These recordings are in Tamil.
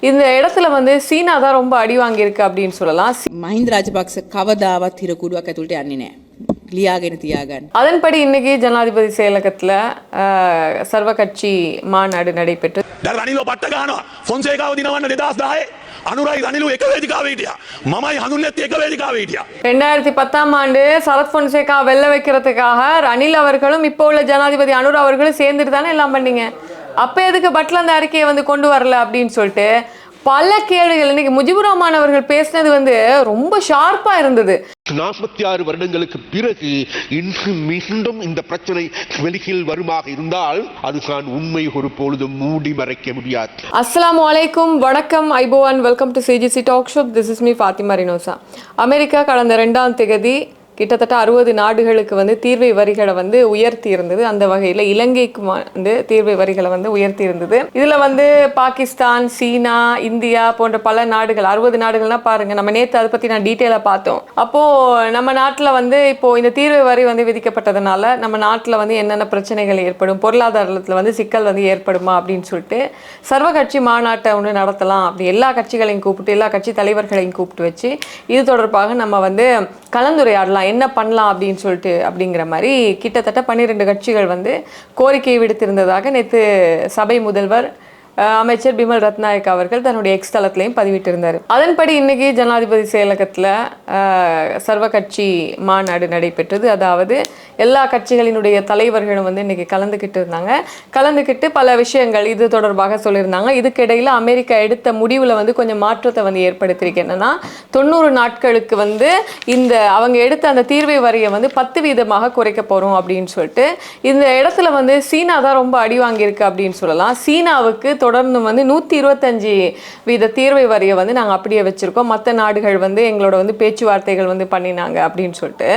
இந்த இடத்துல வந்து சீனா தான் ரொம்ப அடி வாங்கியிருக்கு அப்படின்னு சொல்லலாம் මහින්ද රාජපක්ෂ කවදාවත් හිරකුඩුවක් ඇතුළට යන්නේ නෑ. ලියාගෙන තියාගන්න. அதன்படி இன்னைக்கு ஜனாதிபதி செயலகத்துல அஹ், சர்வ கட்சி மாநாடு நடைபெற்று දැන් රනිලෝ පට්ට ගහනවා ෆොන්සේකාව දිනවන්න දෙදස් දායේ අනුරයි රනිලු එක වේදිකාව හිටියා මමයි හඳුන් නැති එක වේදිකාව හිටියා ரெண்டாயிரத்தி பத்தாம் ஆண்டு சரத் பொன்சேகா வெல்ல வைக்கிறதுக்காக ரணில் அவர்களும் இப்போ உள்ள ஜனாதிபதி அனுர் அவர்களும் சேர்ந்துட்டு தானே எல்லாம் பண்ணீங்க அப்ப எதுக்கு பட்ல அந்த அறிக்கையை வந்து கொண்டு வரல அப்படின்னு சொல்லிட்டு பல கேள்விகள். இன்னைக்கு முஜிபுர் ரஹ்மான் அவர்கள் பேசினது வந்து ரொம்ப ஷார்ப்பா இருந்தது. நாற்பத்தி ஆறு வருடங்களுக்கு பிறகு இன்று மீண்டும் இந்த பிரச்சனை வெளியில் வருமாக இருந்தால் அதுதான் உண்மை ஒரு பொழுதும் மூடி மறைக்க முடியாது. அஸ்ஸலாமு அலைக்கும். வணக்கம் ஐபோவான் welcome to CGC talk shop this is me Fathima Rinosa America கடந்த ரெண்டாம் திகதி கிட்டத்தட்ட அறுபது நாடுகளுக்கு வந்து தீர்வை வரிகளை வந்து உயர்த்தி இருந்தது அந்த வகையில் இலங்கைக்கு வந்து தீர்வை வரிகளை வந்து உயர்த்தி இருந்தது இதில் வந்து பாகிஸ்தான் சீனா இந்தியா போன்ற பல நாடுகள் அறுபது நாடுகள்னா பாருங்கள் நம்ம நேற்று அதை பற்றி நான் டீட்டெயிலாக பார்த்தோம். அப்போது நம்ம நாட்டில் வந்து இப்போது இந்த தீர்வை வரி வந்து விதிக்கப்பட்டதுனால நம்ம நாட்டில் வந்து என்னென்ன பிரச்சனைகள் ஏற்படும் பொருளாதாரத்தில் வந்து சிக்கல் வந்து ஏற்படுமா அப்படின்னு சொல்லிட்டு சர்வ கட்சி மாநாட்டை ஒன்று நடத்தலாம் அப்படி எல்லா கட்சிகளையும் கூப்பிட்டு எல்லா கட்சி தலைவர்களையும் கூப்பிட்டு வச்சு இது தொடர்பாக நம்ம வந்து கலந்துரையாடலாம். என்ன பண்ணலாம் அப்படின்னு சொல்லிட்டு அப்படிங்கிற மாதிரி கிட்டத்தட்ட பன்னிரெண்டு கட்சிகள் வந்து கோரிக்கை விடுத்திருந்ததாக நேற்று சபை முதல்வர் அமைச்சர் பிமல் ரத்நாயக் அவர்கள் தன்னுடைய எக்ஸ் தளத்திலையும் பதிவிட்டிருந்தார். அதன்படி இன்னைக்கு ஜனாதிபதி செயலகத்தில் சர்வ கட்சி மாநாடு நடைபெற்றது. அதாவது எல்லா கட்சிகளினுடைய தலைவர்களும் வந்து இன்னைக்கு கலந்துக்கிட்டு இருந்தாங்க. கலந்துக்கிட்டு பல விஷயங்கள் இது தொடர்பாக சொல்லியிருந்தாங்க. இதுக்கிடையில் அமெரிக்கா எடுத்த முடிவில் வந்து கொஞ்சம் மாற்றத்தை வந்து ஏற்படுத்தியிருக்கு. என்னன்னா தொண்ணூறு நாட்களுக்கு வந்து இந்த அவங்க எடுத்த அந்த தீர்வை வரியை வந்து பத்து வீதமாக குறைக்க போகிறோம் அப்படின்னு சொல்லிட்டு இந்த இடத்துல வந்து சீனா தான் ரொம்ப அடி வாங்கியிருக்கு அப்படின்னு சொல்லலாம். சீனாவுக்கு தொடர்ந்து வந்து நூற்றி இருபத்தஞ்சி வீத தீர்வை வரியை வந்து நாங்கள் அப்படியே வச்சுருக்கோம். மற்ற நாடுகள் வந்து எங்களோட வந்து பேச்சுவார்த்தைகள் வந்து பண்ணினாங்க அப்படின்னு சொல்லிட்டு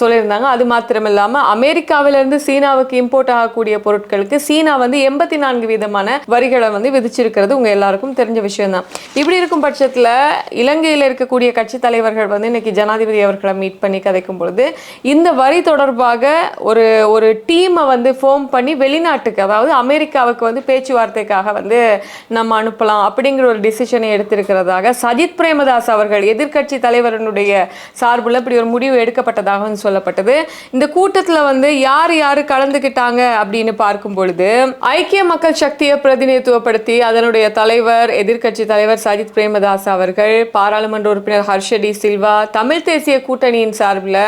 சொல்லியிருந்தாங்க. அது மாத்திரமில்லாமல் இல்லாமல் அமெரிக்காவிலிருந்து சீனாவுக்கு இம்போர்ட் ஆகக்கூடிய பொருட்களுக்கு சீனா வந்து எண்பத்தி நான்கு விதமான வரிகளை வந்து விதிச்சிருக்கிறது. உங்கள் எல்லாருக்கும் தெரிஞ்ச விஷயம் தான் இப்படி இருக்கும் பட்சத்தில் இலங்கையில் இருக்கக்கூடிய கட்சி தலைவர்கள் வந்து இன்னைக்கு ஜனாதிபதி அவர்களை மீட் பண்ணி கதைக்கும் பொழுது இந்த வரி தொடர்பாக ஒரு ஒரு டீமை வந்து ஃபோம் பண்ணி வெளிநாட்டுக்கு அதாவது அமெரிக்காவுக்கு வந்து பேச்சுவார்த்தைக்காக வந்து நம்ம அனுப்பலாம் அப்படிங்கிற ஒரு டிசிஷனை எடுத்திருக்கிறதாக சஜித் பிரேமதாஸ் அவர்கள் எதிர்கட்சி தலைவரனுடைய சார்பில் இப்படி ஒரு முடிவு எடுக்கப்பட்டதாக சொல்லப்பட்டது. இந்த கூட்டத்தில் வந்து யார் யார் கலந்துக்கிட்டாங்க அப்படின்னு பார்க்கும் பொழுது ஐக்கிய மக்கள் சக்தியை பிரதிநிதித்துவப்படுத்தி அதனுடைய தலைவர் எதிர்க்கட்சி தலைவர் சஜித் பிரேமதாஸ் அவர்கள் பாராளுமன்ற உறுப்பினர் ஹர்ஷடி சில்வா தமிழ் தேசிய கூட்டணியின் சார்பில்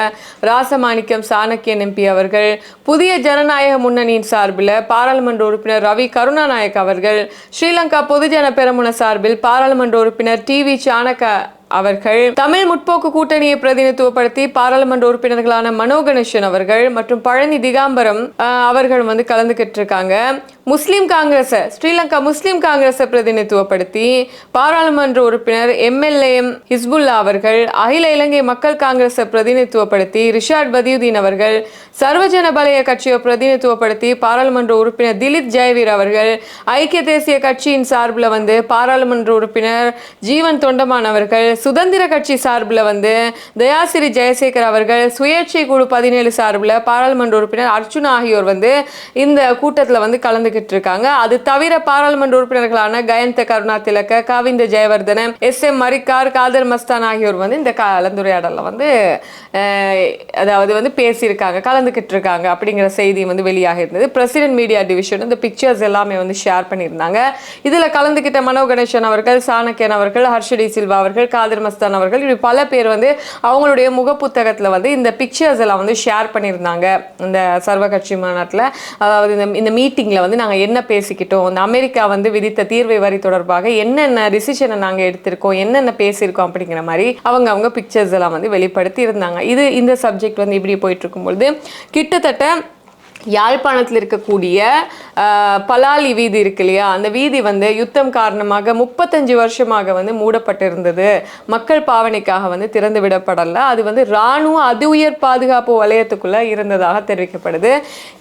ராசமாணிக்கம் சாணக்கியன் எம்பி அவர்கள் புதிய ஜனநாயக முன்னணியின் சார்பில் பாராளுமன்ற உறுப்பினர் ரவி கருணாநாயக் அவர்கள் ஸ்ரீலங்கா பொதுஜன பெரமுன சார்பில் பாராளுமன்ற உறுப்பினர் டி வி சாணக்க அவர்கள் தமிழ் முற்போக்கு கூட்டணியை பிரதிநிதித்துவப்படுத்தி பாராளுமன்ற உறுப்பினர்களான மனோ கணேசன் அவர்கள் மற்றும் பழனி திகாம்பரம் அவர்களும் அவர்கள் வந்து கலந்துக்கிட்டு இருக்காங்க முஸ்லீம் காங்கிரஸ் ஸ்ரீலங்கா முஸ்லீம் காங்கிரஸை பிரதிநிதித்துவப்படுத்தி பாராளுமன்ற உறுப்பினர் எம்எல்ஏ ஹிஸ்புல்லா அவர்கள் அகில இலங்கை மக்கள் காங்கிரஸை பிரதிநிதித்துவப்படுத்தி ரிஷாட் பதியுதீன் அவர்கள் சர்வஜன பலய கட்சியை பிரதிநிதித்துவப்படுத்தி பாராளுமன்ற உறுப்பினர் திலீப் ஜெயவீர் அவர்கள் ஐக்கிய தேசிய கட்சியின் சார்பில் வந்து பாராளுமன்ற உறுப்பினர் ஜீவன் தொண்டமான் அவர்கள் சுதந்திர கட்சி சார்பில் வந்து தயாசிரி ஜெயசேகர் அவர்கள் சுயேட்சை குழு பதினேழு சார்பில் பாராளுமன்ற உறுப்பினர் அர்ஜுன் ஆகியோர் வந்து இந்த கூட்டத்தில் வந்து கலந்துக்கிட்டு இருக்காங்க. அது தவிர பாராளுமன்ற உறுப்பினர்களான Gayantha Karunathilaka Kavinda Jayawardena S M Marikkar Kader Masthan ஆகியோர் வந்து இந்த கலந்துரையாடலில் வந்து அதாவது வந்து பேசியிருக்காங்க கலந்துக்கிட்டு இருக்காங்க அப்படிங்கிற செய்தி வந்து வெளியாக இருந்தது. பிரசிடென்ட் மீடியா டிவிஷன் இந்த பிக்சர்ஸ் எல்லாமே வந்து ஷேர் பண்ணியிருந்தாங்க. இதில் கலந்துக்கிட்ட மனோ கணேசன் அவர்கள் சாணக்கியன் அவர்கள் ஹர்ஷடி சில்வா அவர்கள் காதர் மஸ்தான் அவர்கள். இப்படி பல பேர் வந்து அவங்களுடைய முகப்புத்தகத்தில் வந்து இந்த பிக்சர்ஸ் எல்லாம் வந்து ஷேர் பண்ணியிருந்தாங்க. இந்த சர்வ கட்சி மாநாட்டில். அதாவது இந்த இந்த மீட்டிங்கில் வந்து நாங்கள் என்ன பேசிக்கிட்டோம் இந்த அமெரிக்கா வந்து விதித்த தீர்வை வரி தொடர்பாக என்னென்ன டிசிஷனை நாங்கள் எடுத்திருக்கோம் என்னென்ன பேசியிருக்கோம் அப்படிங்கிற மாதிரி அவங்க அவங்க பிக்சர்ஸ் எல்லாம் வந்து வெளிப்படுத்தி இருந்தாங்க இது இந்த சப்ஜெக்ட் வந்து இப்படி போயிட்டு இருக்கும்பொழுது கிட்டத்தட்ட யாழ்ப்பாணத்தில் இருக்கக்கூடிய பலாலி வீதி இருக்கு இல்லையா? அந்த வீதி வந்து யுத்தம் காரணமாக முப்பத்தஞ்சு வருஷமாக வந்து மூடப்பட்டிருந்தது. மக்கள் பாவனைக்காக வந்து திறந்து விடப்படல. அது வந்து இராணுவ அதி உயர் பாதுகாப்பு வலயத்துக்குள்ளே இருந்ததாக தெரிவிக்கப்படுது.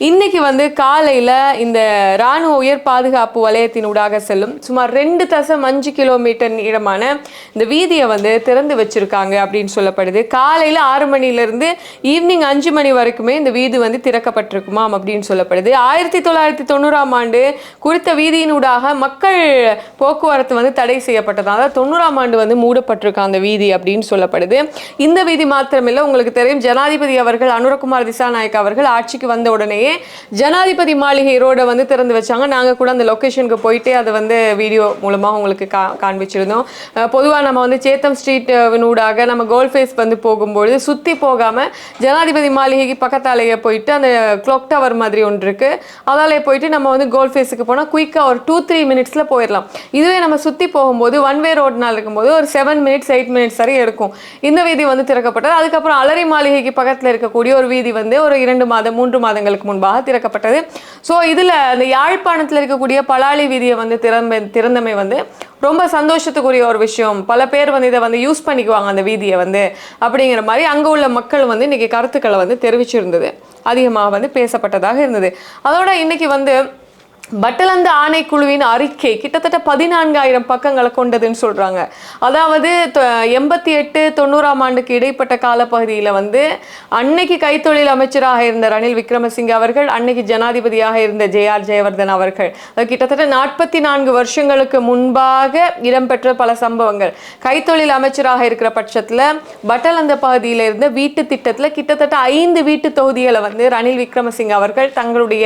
இன்னைக்கு வந்து காலையில் இந்த இராணுவ உயர் பாதுகாப்பு வலயத்தின் ஊடாக செல்லும் சுமார் ரெண்டு தசம் அஞ்சு கிலோமீட்டர் நீளமான இந்த வீதியை வந்து திறந்து வச்சிருக்காங்க அப்படின்னு சொல்லப்படுது. காலையில் ஆறு மணிலேருந்து ஈவினிங் அஞ்சு மணி வரைக்குமே இந்த வீதி வந்து திறக்கப்பட்டிருக்குமா? இருக்குமாம் அப்படின்னு சொல்லப்படுது. ஆயிரத்தி தொள்ளாயிரத்தி தொண்ணூறாம் ஆண்டு குறித்த வீதியினூடாக மக்கள் போக்குவரத்து வந்து தடை செய்யப்பட்டதால் தொண்ணூறாம் ஆண்டு வந்து மூடப்பட்டிருக்க அந்த வீதி அப்படின்னு சொல்லப்படுது. இந்த வீதி மாத்திரமில்லை உங்களுக்கு தெரியும் ஜனாதிபதி அவர்கள் அனுரகுமார் திசாநாயக் அவர்கள் ஆட்சிக்கு வந்த உடனேயே ஜனாதிபதி மாளிகை ரோடை வந்து திறந்து வச்சாங்க. நாங்கள் கூட அந்த லொக்கேஷனுக்கு போயிட்டு அதை வந்து வீடியோ மூலமாக உங்களுக்கு கா காண்பிச்சிருந்தோம். பொதுவாக நம்ம வந்து சேத்தம் ஸ்ட்ரீட் ஊடாக நம்ம கோல்ஃபேஸ் வந்து போகும்பொழுது சுற்றி போகாமல் ஜனாதிபதி மாளிகைக்கு பக்கத்தாலேயே போயிட்டு அந்த கிளாக் டவர் மாதிரி ஒன்று இருக்குது அதாலே போயிட்டு நம்ம வந்து கோல்ஃபேஸுக்கு போனால் குயிக்காக ஒரு டூ த்ரீ மினிட்ஸில் போயிடலாம் இதுவே நம்ம சுற்றி போகும்போது ஒன் வே ரோட்னால் இருக்கும்போது ஒரு செவன் மினிட்ஸ் எயிட் மினிட்ஸ் வரை எடுக்கும் இந்த வீதி வந்து திறக்கப்பட்டது. அதுக்கப்புறம் அலரி மாளிகைக்கு பக்கத்தில் இருக்கக்கூடிய ஒரு வீதி வந்து ஒரு இரண்டு மாதம் மூன்று மாதங்களுக்கு முன்பாக திறக்கப்பட்டது. ஸோ இதில் அந்த யாழ்ப்பாணத்தில் இருக்கக்கூடிய பலாளி வீதியை வந்து திறந்த திறந்தமை வந்து ரொம்ப சந்தோஷத்துக்குரிய ஒரு விஷயம். பல பேர் வந்து இதை வந்து யூஸ் பண்ணிக்குவாங்க அந்த வீதியை வந்து. அப்படிங்கிற மாதிரி அங்கே உள்ள மக்கள் வந்து இன்றைக்கி கருத்துக்களை வந்து தெரிவிச்சிருந்தது. அதிகமாக வந்து பேசப்பட்டதாக இருந்தது. அதோட இன்னைக்கு வந்து பட்டலந்து ஆணைக்குழுவின் அறிக்கை கிட்டத்தட்ட பதினான்காயிரம் பக்கங்களை கொண்டதுன்னு சொல்றாங்க. அதாவது எண்பத்தி எட்டு தொண்ணூறாம் ஆண்டுக்கு இடைப்பட்ட காலப்பகுதியில் வந்து அன்னைக்கு கைத்தொழில் அமைச்சராக இருந்த ரணில் விக்ரமசிங்கே அவர்கள் அன்னைக்கு ஜனாதிபதியாக இருந்த ஜே ஆர் ஜெயவர்தன் அவர்கள். அது கிட்டத்தட்ட நாற்பத்தி நான்கு வருஷங்களுக்கு முன்பாக இடம்பெற்ற பல சம்பவங்கள். கைத்தொழில் அமைச்சராக இருக்கிற பட்சத்தில் பட்டலந்த பகுதியில் இருந்த வீட்டு திட்டத்தில் கிட்டத்தட்ட ஐந்து வீட்டு தொகுதிகளை வந்து ரணில் விக்ரமசிங்கே அவர்கள் தங்களுடைய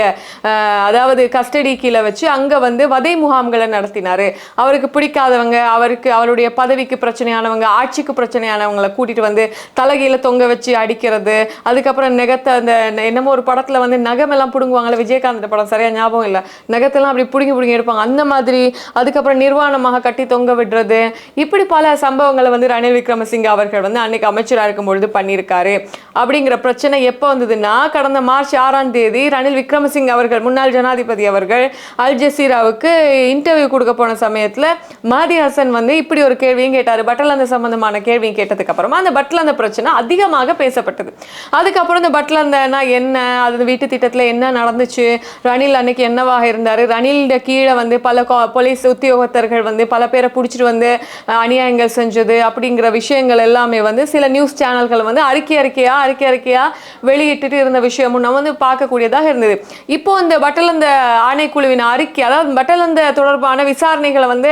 அதாவது கஸ்டடி கீழே வச்சு அங்கே வந்து வதை முகாம்களை நடத்தினாரு. அவருக்கு பிடிக்காதவங்க அவருக்கு அவருடைய பதவிக்கு பிரச்சனையானவங்க ஆட்சிக்கு பிரச்சனையானவங்களை கூட்டிட்டு வந்து தலைகீழ தொங்க வச்சு அடிக்கிறது. அதுக்கப்புறம் நெகத்தை அந்த என்னமோ ஒரு படத்துல வந்து நகமெல்லாம் பிடுங்குவாங்களே விஜயகாந்த் படம் சரியா ஞாபகம் இல்லை. நகத்தெல்லாம் அப்படி பிடுங்கி பிடுங்கி எடுப்பாங்க. அந்த மாதிரி அதுக்கப்புறம் நிர்வாணமாக கட்டி தொங்க விடுறது. இப்படி பல சம்பவங்களை வந்து ரணில் விக்ரமசிங்க அவர்கள் வந்து அன்னைக்கு அமைச்சராக இருக்கும் பொழுது பண்ணியிருக்காரு. அப்படிங்கிற பிரச்சனை எப்போ வந்ததுன்னா கடந்த மார்ச் ஆறாம் தேதி ரணில் விக்ரமசிங்க அவர்கள் முன்னாள் ஜனாதிபதி அவர்கள் அல் ஜசீராவுக்கு இன்டர்வியூ கொடுக்க போன சமயத்தில் மாதி ஹசன் வந்து இப்படி ஒரு கேள்வியும் கேட்டார். பட்டலந்த சம்பந்தமான கேள்வியும் கேட்டதுக்கு அப்புறமா அந்த பட்டலந்த பிரச்சனை அதிகமாக பேசப்பட்டது. அதுக்கப்புறம் இந்த பட்டலந்தனா என்ன? அது வீட்டு திட்டத்தில் என்ன நடந்துச்சு? ரணில் அன்னைக்கு என்னவாக இருந்தார்? ரணில் கீழே வந்து பல போலீஸ் உத்தியோகத்தர்கள் வந்து பல பேரை பிடிச்சிட்டு வந்து அநியாயங்கள் செஞ்சது அப்படிங்கிற விஷயங்கள் எல்லாமே வந்து சில நியூஸ் சேனல்கள் வந்து அறிக்கை அறிக்கையா அறிக்கை அறிக்கையா வெளியிட்டுட்டு இருந்த விஷயமும் நம்ம வந்து பார்க்கக்கூடியதாக இருந்தது. இப்போ இந்த பட்டலந்த ஆணைக்குழுவின் அறிக்கை அதாவது பட்டலந்த தொடர்பான விசாரணைகளை வந்து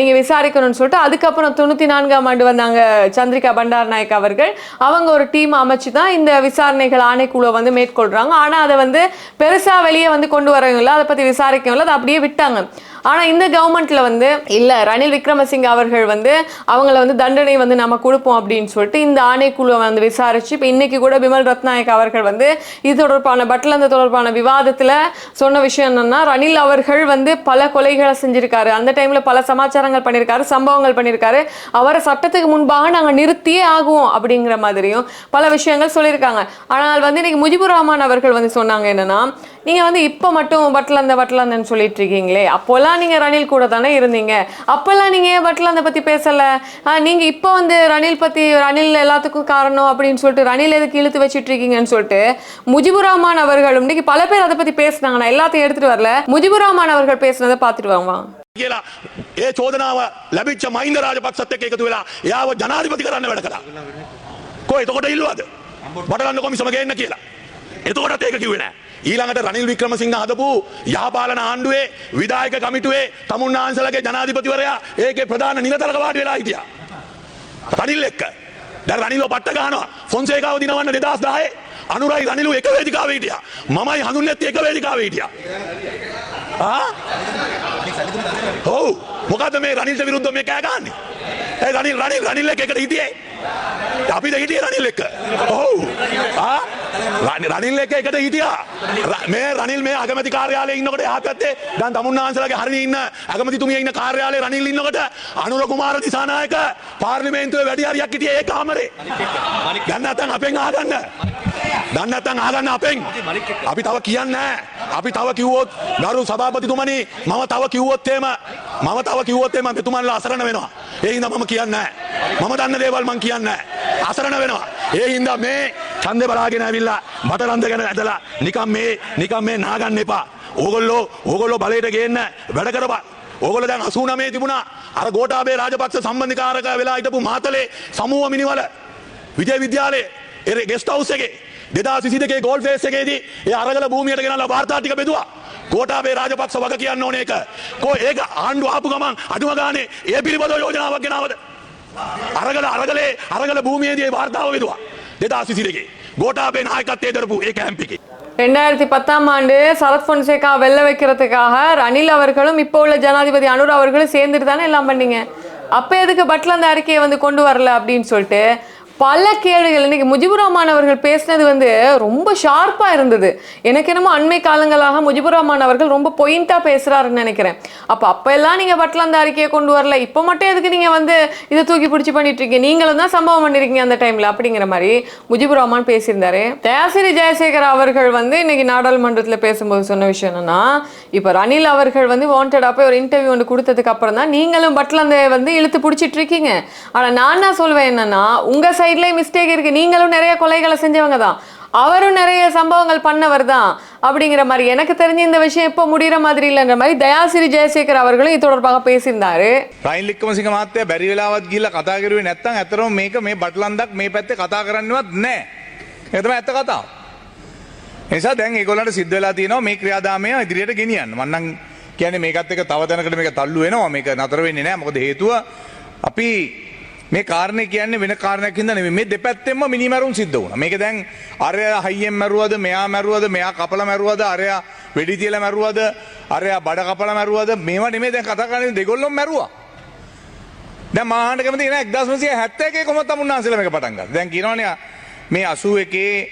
நீங்கள் நீங்க விசாரிக்கணும்னு சொல்லிட்டு அதுக்கப்புறம் தொண்ணூத்தி நான்காம் ஆண்டு வந்தாங்க சந்திரிகா பண்டார் நாயக் அவர்கள் அவங்க ஒரு டீம் அமைச்சு தான் இந்த விசாரணைகள் ஆணைக்குழுவை வந்து மேற்கொள்றாங்க. ஆனா அதை வந்து பெருசாக வெளியே வந்து கொண்டு வரவும் இல்லை. அதை பற்றி விசாரிக்கவும் இல்லை. அதை அப்படியே விட்டாங்க. ஆனால் இந்த கவர்மெண்ட்ல வந்து இல்லை ரணில் விக்ரமசிங்க அவர்கள் வந்து அவங்கள வந்து தண்டனை வந்து நம்ம கொடுப்போம் அப்படின்னு சொல்லிட்டு இந்த ஆணைக்குழுவை வந்து விசாரிச்சு இப்போ இன்னைக்கு கூட பிமல் ரத்நாயக் அவர்கள் வந்து இது தொடர்பான பட்லந்த தொடர்பான விவாதத்தில் சொன்ன விஷயம் என்னன்னா ரணில் அவர்கள் வந்து பல கொலைகளை செஞ்சிருக்காரு. அந்த டைம்ல பல சமாச்சாரங்கள் பண்ணியிருக்காரு சம்பவங்கள் பண்ணியிருக்காரு அவரை சட்டத்துக்கு முன்பாக நாங்கள் நிறுத்தியே ஆகுவோம் அப்படிங்கிற மாதிரியும் பல விஷயங்கள் சொல்லியிருக்காங்க. ஆனால் வந்து இன்னைக்கு முஜிபுர் ரஹ்மான் அவர்கள் வந்து சொன்னாங்க என்னன்னா நீங்க வந்து இப்போ மட்டும் பட்லந்த பட்லந்தன்னு சொல்லிட்டு இருக்கீங்களே அப்போல்லாம் நீங்க ரணில் கூட தானே இருந்தீங்க அப்போல்லாம் நீங்க ஏன் பட்லந்த பத்தி பேசல ஆஹ் நீங்க இப்போ வந்து ரணில் பத்தி ரணில் எல்லாத்துக்கும் காரணம் அப்படின்னு சொல்லிட்டு ரணில் எதுக்கு இழுத்து வச்சிட்டு இருக்கீங்கன்னு சொல்லிட்டு முஜிபுர் ரஹ்மான் அவர்களும் இன்னைக்கு பல பேர் அதை பத்தி பேசுனாங்க நான் எல்லாத்தையும் எடுத்துட்டு வரல முஜிபுர் ரஹ்மான் அவர்கள் பேசுனதை பார்த்துட்டு வாங்க කියලා ඒ චෝදනාව ලැබිච්ච මහින්ද රාජපක්ෂත් එක්ක එකතු වෙලා එයාව ජනාධිපති කරන්න වැඩ කළා. කො එතකොට ඉල්ලුවද? බටලන්න කොමිසම ගේන්න කියලා. එතකොටත් ඒක කිව්වේ නෑ. ඊළඟට රනිල් වික්‍රමසිංහ හදපු යහපාලන ආණ්ඩුවේ විදායක කමිටුවේ තමුන්නාන්සලගේ ජනාධිපතිවරයා ඒකේ ප්‍රධාන නිලතරක වාඩි වෙලා හිටියා. රනිල් එක්ක. දැන් රනිල්ව පට්ට ගහනවා. ෆොන්සේකාව දිනවන්න 2010 අනුරයි රනිලු එක වේදිකාවේ හිටියා. මමයි හඳුන්නෙත් එක වේදිකාවේ හිටියා. ආ ඔව් මොකද මේ රනිල්ට විරුද්ධ මේ කෑ ගහන්නේ ඒ රනිල් රනිල් රනිල් එක එකට හිටියේ අපිට හිටියේ රනිල් එක ඔව් ආ රනි- රනිල් එක එකට හිටියා ර- මේ රනිල් මේ අගමැති කාර්යාලයේ ඉන්නකොට එහා පැත්තේ දැන් තමුන්නාන්සලාගේ හරිනේ ඉන්න අගමැතිතුමිය ඉන්න කාර්යාලයේ රනිල් ඉන්නකොට අනුර කුමාර දිසානායක පාර්ලිමේන්තුවේ වැඩි හරියක් හිටියේ ඒ කාමරේ දැන් නැත්තම් අපෙන් අහගන්න දැන් නැත්තම් අහගන්න අපෙන් අපි තව කියන්නේ නැහැ. අපි තව කිව්වොත් ගරු සභාපතිතුමනි මම තව කිව්වොත් එහෙම මම තව කිව්වොත් එහෙම මෙතුමන්ලා අසරණ වෙනවා. ඒ හින්දා මම කියන්නේ නැහැ. මම දන්න දේවල් මම කියන්නේ නැහැ. අසරණ වෙනවා. ඒ හින්දා මේ ඡන්දේ බලාගෙන ඇවිල්ලා මට රන්ද ගැන ඇදලා නිකම් මේ නිකම් මේ නාගන්න එපා. ඕගොල්ලෝ ඕගොල්ලෝ බලයට ගේන්න වැඩ කරපන්. ඕගොල්ලෝ දැන් 89 තිබුණා අර ගෝඨාභය රාජපක්ෂ සම්බන්ධිකාරක වෙලා හිටපු මාතලේ සමූහ මිනිවල විජය විද්‍යාලයේ එරේ ගෙස්ට් හවුස් එකේ දෙදා සිසිදගේ ගෝල් ෆේස් එකේදී ඒ අරගල භූමියට ගෙනල්ලා වාර්තා ටික බෙදුවා. ගෝඨාභය රාජපක්ෂ වග කියන්න ඕන එක. කෝ ඒක ආණ්ඩුව ආපු ගමන් අඩුම ගානේ ඒ පිළිබඳව යෝජනාවක් ගෙනාවද? අරගල අරගලේ අරගල භූමියේදී ඒ වාර්තාව බෙදුවා. දෙදා සිසිදගේ ගෝඨාභය නායකත්වයේ දරපු ඒ කැම්ප් එකේ. ரெண்டாயிரத்தி பத்தாம் ஆண்டு சரத் பொன்சேகா வெல்ல வைக்கிறதுக்காக ரணில் அவர்களும் இப்போ உள்ள ஜனாதிபதி அனுர் அவர்களும் சேர்ந்துட்டு தானே எல்லாம் பண்ணீங்க அப்போ எதுக்கு பட்ல அந்த அறிக்கையை வந்து கொண்டு வரல அப்படின்னு சொல்லிட்டு பல கேடுகள். இன்னைக்கு முஜிபுர் ரஹ்மான் அவர்கள் பேசினது வந்து ரொம்ப ஷார்ப்பாக இருந்தது. எனக்கு என்னமோ அண்மை காலங்களாக முஜிபுர் ரஹ்மான் அவர்கள் ரொம்ப பொயிண்டாக பேசுகிறாருன்னு நினைக்கிறேன். அப்போ அப்போ எல்லாம் நீங்கள் பட்டில் அந்த அறிக்கையை கொண்டு வரல. இப்போ மட்டும் எதுக்கு நீங்கள் வந்து இதை தூக்கி பிடிச்சி பண்ணிட்டு இருக்கீங்க? நீங்களும் தான் சம்பவம் பண்ணிருக்கீங்க அந்த டைமில் அப்படிங்கிற மாதிரி முஜிபுர் ரஹ்மான் பேசியிருந்தாரு. தயாசிரி ஜெயசேகர் அவர்கள் வந்து இன்னைக்கு நாடாளுமன்றத்தில் பேசும்போது சொன்ன விஷயம் என்னன்னா இப்போ ரணில் அவர்கள் வந்து வாண்டடாக போய் ஒரு இன்டர்வியூ ஒன்று கொடுத்ததுக்கு அப்புறம் தான் நீங்களும் பட்லந்தை வந்து இழுத்து பிடிச்சிட்டு இருக்கீங்க. ஆனால் நான் என்ன சொல்வேன் என்னன்னா உங்கள் சைட்லேயே மிஸ்டேக் இருக்கு நீங்களும் நிறைய கொலைகளை செஞ்சவங்க தான் அவரும் நிறைய சம்பவங்கள் பண்ணவர் தான் அப்படிங்கிற மாதிரி எனக்கு தெரிஞ்ச இந்த விஷயம் எப்போ முடிகிற மாதிரி இல்லைன்ற மாதிரி தயாசிரி ஜெயசேகர் அவர்களும் இது தொடர்பாக பேசியிருந்தாரு රයිල් එක්කමසික මාත්‍යය බැරි වෙලාවත් ගිල්ල කතා කරුවේ නැත්තම් ඇතරම මේක මේ බටලන්දක් මේ පැත්තේ කතා කරන්නවත් නෑ එතම ඇත්ත කතාව නිසා දැන් ඒගොල්ලන්ට සිද්ධ වෙලා තියෙනවා මේ ක්‍රියාදාමය ඉදිරියට ගෙනියන්න මන්නන් කියන්නේ මේකත් එක තව තැනකට මේක තල්ලු වෙනවා මේක නතර වෙන්නේ නෑ මොකද හේතුව අපි මේ කාරණය කියන්නේ වෙන කාරණයක් හින්දා නෙමෙයි මේ දෙපැත්තෙන්ම මිනිමරුන් සිද්ධ වුණා. මේක දැන් අරයා හයියෙන් මැරුවද මෙයා මැරුවද මෙයා කපලා මැරුවද අරයා වෙඩි තියලා මැරුවද අරයා බඩ කපලා මැරුවද මේවා නෙමෙයි දැන් කතා කරන්නේ දෙගොල්ලොම මැරුවා. දැන් මාහන්න කැමති නෑ 1971 කොහොමද තමුන්නාන්සලා මේක පටන් ගත්තා. දැන් කියනවනේ මේ 81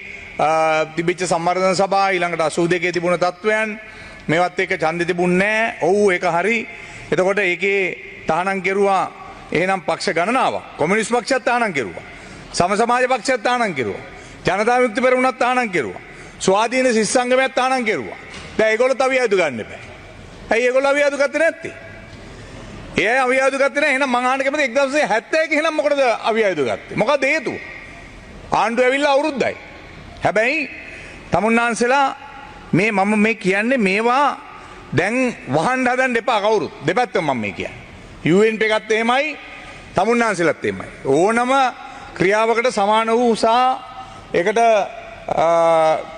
තිබිච්ච සම්වර්ධන සභා ඊළඟට 82 තිබුණ තත්ත්වයන් මේවත් එක්ක ඡන්දෙ තිබුණේ නෑ. ඔව් ඒක හරි. එතකොට ඒකේ තහනම් කෙරුවා එහෙනම් පක්ෂ ගණනාවක්. කොමියුනිස්ට් පක්ෂයත් තහනම් කෙරුවා. සම සමාජ පක්ෂයත් තහනම් කෙරුවා. ජනතා විමුක්ති පෙරමුණත් තහනම් කෙරුවා. ස්වාධීන සිස් සංගමයත් තහනම් කෙරුවා. දැන් ඒගොල්ලෝ තව අවියදු ගන්න එපා. ඇයි ඒගොල්ලෝ අවියදු ගත්තේ නැත්තේ? ඒ අවියදු ගත්තේ නැහැ. එහෙනම් මං අහන්න කැමති 1971 එහෙනම් මොකටද අවියදු ගත්තේ? මොකක්ද හේතුව? ආණ්ඩුව ඇවිල්ලා අවුරුද්දයි. හැබැයි තමුන්නාන්සලා මේ මම මේ කියන්නේ මේවා දැන් වහන්න හදන්න එපා කවුරුත්. දෙපැත්තම මම මේ කියන්නේ. UNP එකත් එහෙමයි, තමුන්නාන්සලත් එහෙමයි. ඕනම ක්‍රියාවකට සමාන වූ සහ ඒකට ආ,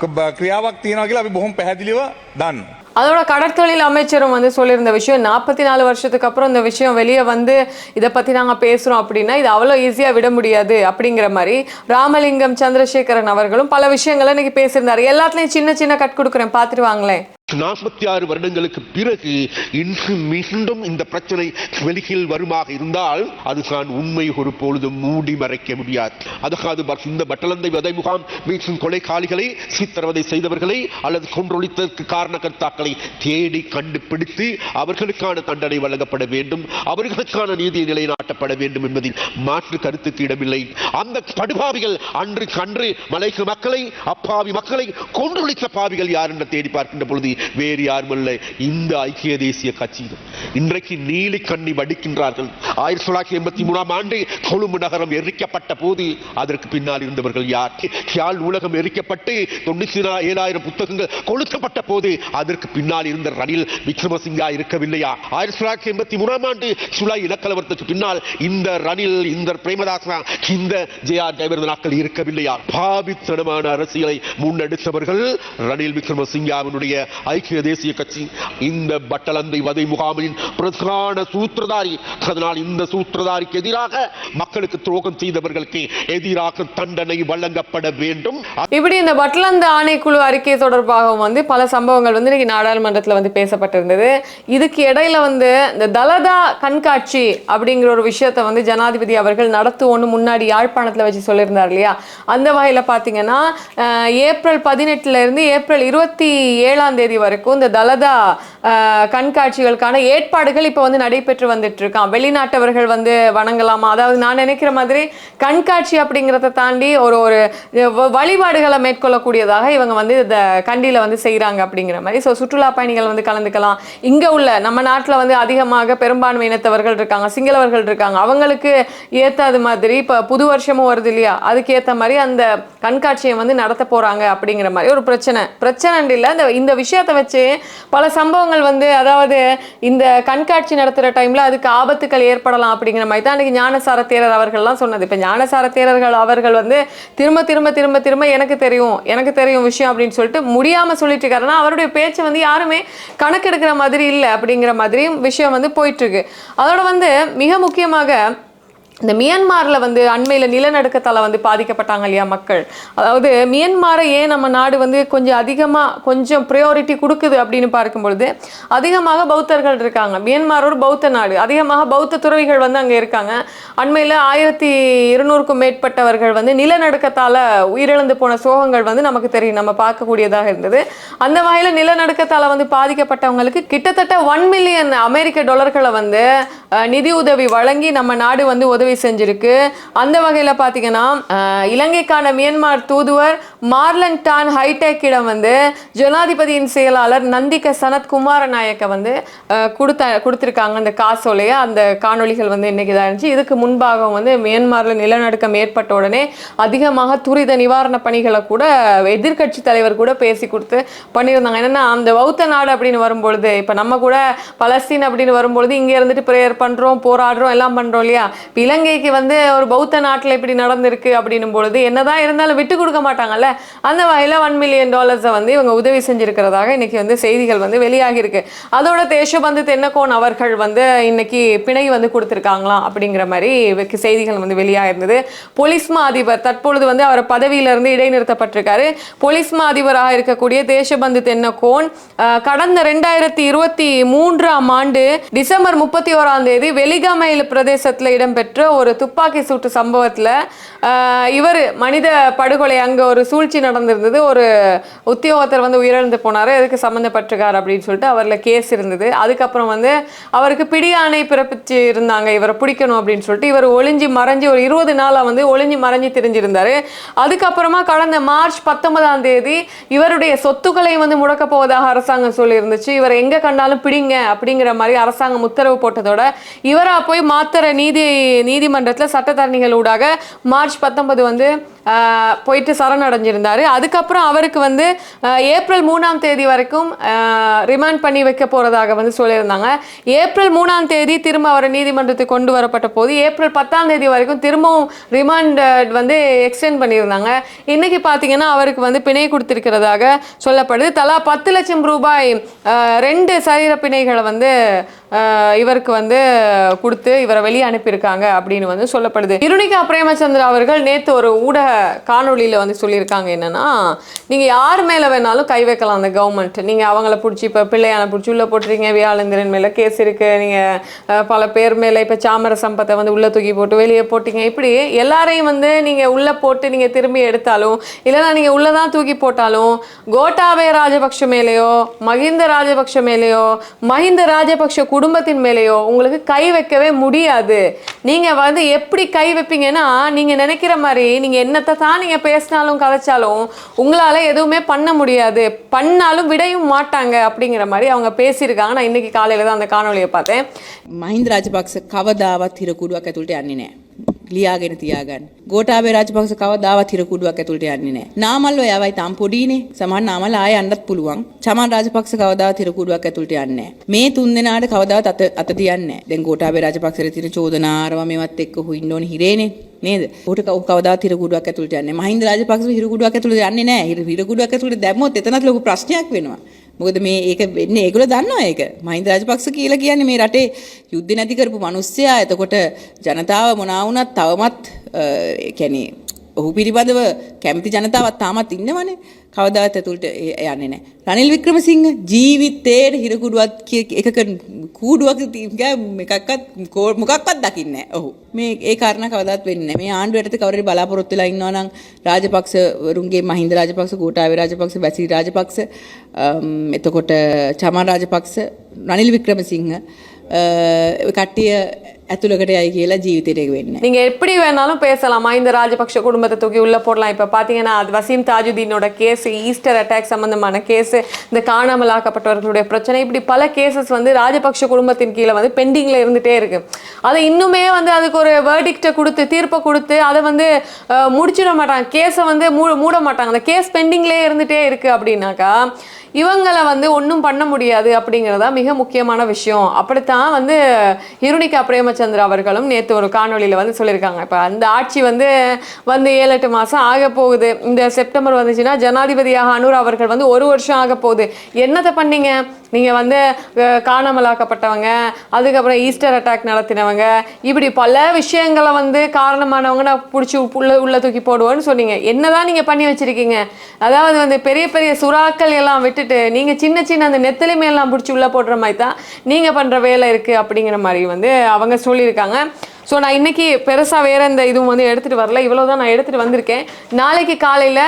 ක- ක්‍රියාවක් තියෙනවා කියලා අපි බොහොම පැහැදිලිව දන්නවා. அதோட கடற்தொழில் அமைச்சரும் வந்து சொல்லியிருந்த விஷயம் நாற்பத்தி நாலு வருஷத்துக்கு அப்புறம் இந்த விஷயம் வெளியே வந்து இதை பற்றி நாங்கள் பேசுகிறோம் அப்படின்னா இது அவ்வளோ ஈஸியாக விட முடியாது அப்படிங்கிற மாதிரி ராமலிங்கம் சந்திரசேகரன் அவர்களும் பல விஷயங்களை இன்னைக்கு பேசியிருந்தாரு எல்லாத்துலேயும் சின்ன சின்ன கட் கொடுக்குறேன் பார்த்துட்டு வாங்களேன் நாற்பத்தி ஆறு வருடங்களுக்கு பிறகு இன்று மீண்டும் இந்த பிரச்சனை வெளியில் வருமாக இருந்தால் அதுதான் உண்மை ஒரு பொழுதும் மூடி மறைக்க முடியாது. அதுக்காது இந்த பட்டலந்தை வதை முகாம் வீசும் கொலைகாலிகளை சித்திரவதை செய்தவர்களை அல்லது கொன்றொழித்ததற்கு காரணகர்த்தாக்களை தேடி கண்டுபிடித்து அவர்களுக்கான தண்டனை வழங்கப்பட வேண்டும் அவர்களுக்கான நீதி நிலைநாட்டப்பட வேண்டும் என்பதில் மாற்று கருத்துக்கு இடமில்லை. அந்த படுபாவிகள் அன்று கன்று மலைக்கு மக்களை அப்பாவி மக்களை கொன்றொழித்த பாவிகள் யார் என்று தேடி பார்க்கின்ற பொழுது வேறு யாரும் இல்லை. இந்த ஐக்கிய தேசிய கட்சி இன்றைக்கு நீலி கண்ணி வடிக்கின்றார்கள். ஆயிரத்தி தொள்ளாயிரத்தி எண்பத்தி மூணாம் ஆண்டு கொழும்பு நகரம் எரிக்கப்பட்ட போது அதற்கு பின்னால் இருந்தவர்கள் யார்? யாழ் நூலகம் எரிக்கப்பட்டு தொண்ணூத்தி ஏழாயிரம் புத்தகங்கள் கொளுத்தப்பட்ட போது அதற்கு பின்னால் இருந்த ரணில் விக்ரமசிங்கா இருக்கவில்லையா? ஆயிரத்தி தொள்ளாயிரத்தி எண்பத்தி மூணாம் ஆண்டு சுலை இலக்கலவரத்துக்கு பின்னால் இந்த ரணில் இந்த பிரேமதாசா இந்த ஜெயா ஜெயவர்தனாக்கள் இருக்கவில்லையா? பாபித்தனமான அரசியலை முன்னெடுத்தவர்கள் ரணில் விக்ரமசிங்காவினுடைய ஐக்கிய தேசிய கட்சி இந்த பட்டலந்தை வதை முகாமின் பிரதான சூத்திரதாரி. அதனால் இந்த சூத்திரதாரிக்கு எதிராக மக்களுக்கு துரோகம் செய்தவர்களுக்கு எதிராக தண்டனை வழங்கப்பட வேண்டும். இப்படி இந்த பட்டலந்த ஆணைக்குழு அறிக்கை தொடர்பாகவும் வந்து பல சம்பவங்கள் வந்து இன்னைக்கு நாடாளுமன்றத்தில் வந்து பேசப்பட்டிருந்தது. இதுக்கு இடையில வந்து இந்த தலதா கண்காட்சி அப்படிங்கிற ஒரு விஷயத்தை வந்து ஜனாதிபதி அவர்கள் நடத்துவோன்னு முன்னாடி யாழ்ப்பாணத்தில் வச்சு சொல்லியிருந்தார் இல்லையா? அந்த வகையில் பார்த்தீங்கன்னா ஏப்ரல் பதினெட்டுல இருந்து ஏப்ரல் இருபத்தி ஏழாம் தேதி வரைக்கும் இந்த தலதா கண்காட்சிகளுக்கான ஏற்பாடுகள் இப்போ வந்து நடைபெற்று வந்துட்டு இருக்கான் வெளிநாட்டவர்கள் வந்து வணங்கலாமா? அதாவது நான் நினைக்கிற மாதிரி கண்காட்சி அப்படிங்கிறத தாண்டி ஒரு ஒரு வழிபாடுகளை மேற்கொள்ளக்கூடியதாக இவங்க வந்து இந்த கண்டியில் வந்து செய்கிறாங்க அப்படிங்கிற மாதிரி. ஸோ சுற்றுலா பயணிகள் வந்து கலந்துக்கலாம். இங்கே உள்ள நம்ம நாட்டில் வந்து அதிகமாக பெரும்பான்மை இனத்தவர்கள் இருக்காங்க சிங்களவர்கள் இருக்காங்க. அவங்களுக்கு ஏற்றாது மாதிரி இப்போ புது வருஷமும் வருது இல்லையா? அதுக்கு ஏற்ற மாதிரி அந்த கண்காட்சியை வந்து நடத்த போகிறாங்க அப்படிங்கிற மாதிரி ஒரு பிரச்சனை. பிரச்சனை இல்லை இந்த இந்த விஷயம் விஷயத்தை வச்சு பல சம்பவங்கள் வந்து அதாவது இந்த கண்காட்சி நடத்துகிற டைமில் அதுக்கு ஆபத்துக்கள் ஏற்படலாம் அப்படிங்கிற மாதிரி தான் அன்றைக்கி ஞானசார தேரர் அவர்கள்லாம் சொன்னது. இப்போ ஞானசார தேரர்கள் அவர்கள் வந்து திரும்ப திரும்ப திரும்ப திரும்ப எனக்கு தெரியும் எனக்கு தெரியும் விஷயம் அப்படின்னு சொல்லிட்டு முடியாமல் சொல்லிட்டு இருக்காருன்னா அவருடைய பேச்சை வந்து யாருமே கணக்கெடுக்கிற மாதிரி இல்லை அப்படிங்கிற மாதிரியும் விஷயம் வந்து போயிட்டு இருக்கு. அதோட வந்து மிக முக்கியமாக இந்த மியான்மாரில் வந்து அண்மையில் நிலநடுக்கத்தால் வந்து பாதிக்கப்பட்டாங்க இல்லையா மக்கள்? அதாவது மியான்மாரை ஏன் நம்ம நாடு வந்து கொஞ்சம் அதிகமாக கொஞ்சம் ப்ரையாரிட்டி கொடுக்குது அப்படின்னு பார்க்கும்பொழுது அதிகமாக பௌத்தர்கள் இருக்காங்க. மியான்மார் ஒரு பௌத்த நாடு. அதிகமாக பௌத்த துறவிகள் வந்து அங்கே இருக்காங்க. அண்மையில் ஆயிரத்தி இருநூறுக்கும் மேற்பட்டவர்கள் வந்து நிலநடுக்கத்தால் உயிரிழந்து போன சோகங்கள் வந்து நமக்கு தெரியும். நம்ம பார்க்கக்கூடியதாக இருந்தது. அந்த வகையில் நிலநடுக்கத்தால் வந்து பாதிக்கப்பட்டவங்களுக்கு கிட்டத்தட்ட ஒன் மில்லியன் அமெரிக்க டாலர்களை வந்து நிதி உதவி வழங்கி நம்ம நாடு வந்து உதவி செஞ்சிருக்கு. அந்த வகையில் பார்த்தீங்கன்னா இலங்கைக்கான மியான்மர் தூதுவர் மார்லன் டான் ஹைடெக்கிடம் வந்து ஜனாதிபதியின் செயலாளர் நந்திக சனத் குமாரநாயக்க வந்து கொடுத்த கொடுத்துருக்காங்க. அந்த காசோலையை அந்த காணொளிகள் வந்து இன்றைக்கி தான் இருந்துச்சு. இதுக்கு முன்பாக வந்து மியான்மரில் நிலநடுக்கம் ஏற்பட்ட உடனே அதிகமாக துரித நிவாரண பணிகளை கூட எதிர்க்கட்சி தலைவர் கூட பேசி கொடுத்து பண்ணியிருந்தாங்க. என்னன்னா அந்த பௌத்த நாடு அப்படின்னு வரும்பொழுது இப்போ நம்ம கூட பலஸ்தீன் அப்படின்னு வரும்பொழுது இங்கே இருந்துட்டு ப்ரேயர் பண்ணுறோம் போராடுறோம் எல்லாம் பண்ணுறோம் இல்லையா? இப்போ இலங்கைக்கு வந்து ஒரு பௌத்த நாட்டில் இப்படி நடந்திருக்கு அப்படின்னும் பொழுது என்னதான் இருந்தாலும் விட்டு கொடுக்க மாட்டாங்கல்ல? அந்த வகையில் ஒன் மில்லியன் டாலர்ஸை வந்து இவங்க உதவி செஞ்சிருக்கிறதாக இன்னைக்கு வந்து செய்திகள் வந்து வெளியாகியிருக்கு. அதோட தேசபந்து தென்னக்கோன் அவர்கள் வந்து இன்னைக்கு பிணை வந்து கொடுத்துருக்காங்களாம் அப்படிங்கிற மாதிரி செய்திகள் வந்து வெளியாகிருந்தது பொலிஸ்மா அதிபர் தற்பொழுது வந்து அவர் பதவியிலிருந்து இடைநிறுத்தப்பட்டிருக்காரு. பொலிஸ்மா அதிபராக இருக்கக்கூடிய தேசபந்து தென்னக்கோன் கடந்த ரெண்டாயிரத்தி இருபத்தி மூன்றாம் ஆண்டு டிசம்பர் முப்பத்தி ஓராம் தேதி வெலிகமைல் பிரதேசத்தில் இடம்பெற்ற ஒரு துப்பாக்கி சூட்டு சம்பவத்தில் இவர் மனித படுகொலை அங்கே ஒரு சூழ்ச்சி நடந்திருந்தது. ஒரு உத்தியோகத்தர் வந்து உயிரிழந்து போனார். எதுக்கு சம்மந்தப்பட்டிருக்கார் அப்படின்னு சொல்லிட்டு அவரில் கேஸ் இருந்தது. அதுக்கப்புறம் வந்து அவருக்கு பிடியானை பிறப்பிச்சு இருந்தாங்க. இவரை பிடிக்கணும் அப்படின்னு சொல்லிட்டு இவர் ஒளிஞ்சு மறைஞ்சு ஒரு இருபது நாளாக வந்து ஒளிஞ்சு மறைஞ்சு தெரிஞ்சிருந்தார். அதுக்கப்புறமா கடந்த மார்ச் பத்தொன்பதாம் தேதி இவருடைய சொத்துக்களை வந்து முடக்க போவதாக அரசாங்கம் சொல்லியிருந்துச்சு. இவர் எங்கே கண்டாலும் பிடிங்க அப்படிங்கிற மாதிரி அரசாங்கம் உத்தரவு போட்டதோட இவராக போய் மாத்திர நீதி நீதிமன்றத்தில் சட்டத்தரணிகள் ஊடாக மார்ச் பத்தொன்பது வந்து போயிட்டு சரணடைஞ்சிருந்தாரு. அதுக்கப்புறம் அவருக்கு வந்து ஏப்ரல் மூணாம் தேதி வரைக்கும் ரிமாண்ட் பண்ணி வைக்க போறதாக வந்து சொல்லியிருந்தாங்க. ஏப்ரல் மூணாம் தேதி திரும்ப அவர் நீதிமன்றத்துக்கு கொண்டு வரப்பட்ட போது ஏப்ரல் பத்தாம் தேதி வரைக்கும் திரும்பவும் ரிமாண்ட் வந்து எக்ஸ்டெண்ட் பண்ணியிருந்தாங்க. இன்னைக்கு பார்த்தீங்கன்னா அவருக்கு வந்து பிணை கொடுத்திருக்கிறதாக சொல்லப்படுது. தலா பத்து லட்சம் ரூபாய் ரெண்டு சரீர பிணைகளை வந்து இவருக்கு வந்து கொடுத்து இவரை வெளியே அனுப்பியிருக்காங்க அப்படின்னு வந்து சொல்லப்படுது. இருணிகா பிரேமச்சந்திரா அவர்கள் நேற்று ஒரு ஊடக காணொலியில் வந்து சொல்லியிருக்காங்க என்னன்னா நீங்கள் யார் மேலே வேணாலும் கை வைக்கலாம் அந்த கவர்மெண்ட் நீங்கள் அவங்கள பிடிச்சி இப்போ பிள்ளையான பிடிச்சி உள்ளே போட்டுறீங்க வியாழந்திரன் மேலே கேஸ் இருக்குது நீங்கள் பல பேர் மேலே இப்போ சாமர சம்பத்தை வந்து உள்ளே தூக்கி போட்டு வெளியே போட்டிங்க. இப்படி எல்லாரையும் வந்து நீங்கள் உள்ளே போட்டு நீங்கள் திரும்பி எடுத்தாலும் இல்லைன்னா நீங்கள் உள்ளே தான் தூக்கி போட்டாலும் கோட்டாபய ராஜபக்ஷ மேலேயோ மஹிந்த ராஜபக்ஷ மேலேயோ மஹிந்த ராஜபக்ஷ குடும்பத்தின் மேலேயோ உங்களுக்கு கை வைக்கவே முடியாது. நீங்கள் வந்து எப்படி கை வைப்பீங்கன்னா நீங்கள் நினைக்கிற மாதிரி நீங்கள் என்ன என்னத்தை தான் நீங்கள் பேசினாலும் கதைச்சாலும் உங்களால் எதுவுமே பண்ண முடியாது. பண்ணாலும் விடையும் மாட்டாங்க அப்படிங்கிற மாதிரி அவங்க பேசியிருக்காங்க. நான் இன்றைக்கி காலையில் தான் அந்த காணொலியை பார்த்தேன். மஹிந்த ராஜபக்ச கவதாவா திருக்குடுவா கத்துக்கிட்டே அண்ணினேன். ලියාගෙන තියාගන්න. ගෝඨාභය රාජපක්ෂ කවදාවත් හිරකුඩුවක් ඇතුළට යන්නේ නෑ. නාමල් ඔයාවයි තාම පොඩිනේ. සමහර නාමල් ආයෙ යන්නත් පුළුවන්. චමන් රාජපක්ෂ කවදාවත් හිරකුඩුවක් ඇතුළට යන්නේ නෑ. මේ තුන් දෙනාට කවදාවත් අත අත තියන්නේ නෑ. දැන් ගෝඨාභය රාජපක්ෂට තියෙන චෝදනාරව මේවත් එක්ක හුින්න ඕනේ හිරේනේ. නේද? ඌට කව කවදාවත් හිරකුඩුවක් ඇතුළට යන්නේ. නෑ. මහින්ද රාජපක්ෂ හිරකුඩුවක් ඇතුළට යන්නේ නෑ. හිර- හිරකුඩුවක් ඇතුළට දැම්මොත් එතනත් ලොකු ප්‍රශ්නයක් වෙනවා. මොකද මේ ඒක වෙන්නේ ඒගොල්ලෝ දන්නවා ඒක. මහින්ද රාජපක්ෂ කියලා කියන්නේ මේ රටේ යුද්ධ නැති කරපු මිනිස්සයා. එතකොට ජනතාව මොනවා වුණත් තවමත් අ, ඒ කියන්නේ ඔහු පිළිබඳව කැමති ජනතාවක් තාමත් ඉන්නවනේ. කවදාවත් ඇතුළට ඒ- යන්නේ නැහැ. රනිල් වික්‍රමසිංහ ජීවිතේට හිරකුඩුවක් කිය- එකක කූඩුවක් තියග එකක්වත් කෝ- මොකක්වත් දකින්නේ නැහැ. ඔහු මේ ඒ කාරණා කවදාවත් වෙන්නේ නැහැ. මේ ආණ්ඩුව යටතේ කවුරු හරි බලාපොරොත්තු වෙලා ඉන්නවා නම් රාජපක්ෂ වරුන්ගේ මහින්ද රාජපක්ෂ, ගෝඨාභය රාජපක්ෂ, බැසිල් රාජපක්ෂ, අම්, එතකොට චමන් රාජපක්ෂ, රනිල් වික්‍රමසිංහ අ, ඔය කට්ටිය ඇතුළකට යයි කියලා ජීවිතේට ඒක වෙන්නේ නැහැ. நீங்க எப்படி வேணாலும் பேசலாம் இந்த ராஜபக்ஷ குடும்பத்தை தூக்கி உள்ள போடலாம் இப்ப பாத்தீங்கன்னா அது வசீம் தாஜுதீனோட கேஸ் ஈஸ்டர் அட்டாக் சம்பந்தமான கேஸ் இந்த காணாமல் ஆக்கப்பட்டவர்களுடைய பிரச்சனை இப்படி பல கேசஸ் வந்து ராஜபக்ஷ குடும்பத்தின் கீழே வந்து பெண்டிங்ல இருந்துட்டே இருக்கு அதை இன்னுமே வந்து அதுக்கு ஒரு வேர்டிக்டை கொடுத்து தீர்ப்பை கொடுத்து அதை வந்து அஹ், முடிச்சிட மாட்டாங்க கேஸை வந்து மூ மூட மாட்டாங்க அந்த கேஸ் பெண்டிங்லேயே இருந்துட்டே இருக்கு அப்படின்னாக்கா இவங்களை வந்து ஒன்றும் பண்ண முடியாது அப்படிங்கிறதா மிக முக்கியமான விஷயம். அப்படித்தான் வந்து இருணிகா பிரேமச்சந்திர அவர்களும் நேற்று ஒரு காணொளியில் வந்து சொல்லியிருக்காங்க. இப்போ அந்த ஆட்சி வந்து வந்து ஏழு எட்டு மாதம் ஆக போகுது. இந்த செப்டம்பர் வந்துச்சுன்னா ஜனாதிபதியாக அனுர் அவர்கள் வந்து ஒரு வருஷம் ஆக போகுது. என்னத்தை பண்ணீங்க? நீங்கள் வந்து காணாமலாக்கப்பட்டவங்க அதுக்கப்புறம் ஈஸ்டர் அட்டாக் நடத்தினவங்க இப்படி பல விஷயங்களை வந்து காரணமானவங்க நான் பிடிச்சி உள்ள உள்ள தூக்கி போடுவோன்னு சொன்னீங்க. என்னதான் நீங்கள் பண்ணி வச்சுருக்கீங்க. அதாவது வந்து பெரிய பெரிய சுறாக்கள் எல்லாம் விட்டுட்டு நீங்கள் சின்ன சின்ன அந்த நெத்தலிமை எல்லாம் பிடிச்சி உள்ளே போடுற மாதிரி தான் நீங்கள் பண்ணுற வேலை இருக்குது அப்படிங்கிற மாதிரி வந்து அவங்க சொல்லியிருக்காங்க. ஸோ நான் இன்னைக்கு பெருசாக வேறு இந்த இதுவும் வந்து எடுத்துகிட்டு வரல. இவ்வளோ தான் நான் எடுத்துகிட்டு வந்திருக்கேன். நாளைக்கு காலையில்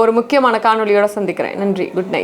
ஒரு முக்கியமான காணொலியோடு சந்திக்கிறேன். நன்றி. Good night